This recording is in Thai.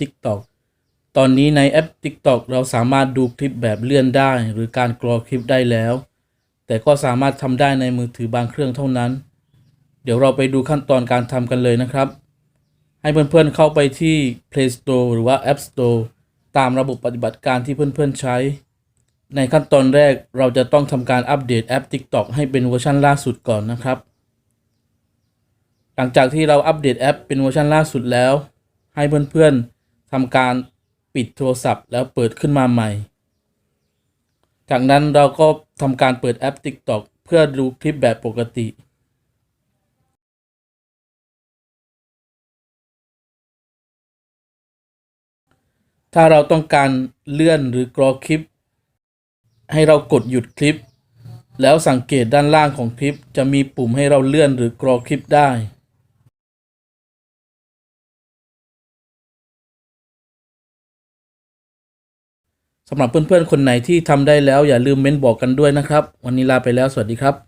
TikTok ตอนนี้ในแอป TikTok เราสามารถดูคลิปแบบเลื่อนได้ หรือการกรอคลิปได้แล้ว แต่ก็สามารถทำได้ในมือถือบางเครื่องเท่านั้น เดี๋ยวเราไปดูขั้นตอนการทำกันเลยนะครับ ให้เพื่อนๆเข้าไปที่ Play Store หรือว่า App Store ตามระบบปฏิบัติการที่เพื่อนๆใช้ ในขั้นตอนแรกเราจะต้องทำการอัปเดตแอป TikTok ให้เป็นเวอร์ชันล่าสุดก่อนนะครับ หลังจากที่เราอัปเดตแอปเป็นเวอร์ชันล่าสุดแล้ว ให้เพื่อนๆ ทำการปิดโทรศัพท์แล้วเปิดขึ้นมาใหม่ จากนั้นเราก็ทำการเปิดแอป TikTok เพื่อดูคลิปแบบปกติถ้าเราต้องการเลื่อนหรือกรอคลิป ให้เรากดหยุดคลิป แล้วสังเกตด้านล่างของคลิปจะมีปุ่มให้เราเลื่อนหรือกรอคลิปได้ สำหรับเพื่อนๆคนไหนที่ทำได้แล้วอย่าลืมเม้นบอกกันด้วยนะครับ วันนี้ลาไปแล้วสวัสดีครับ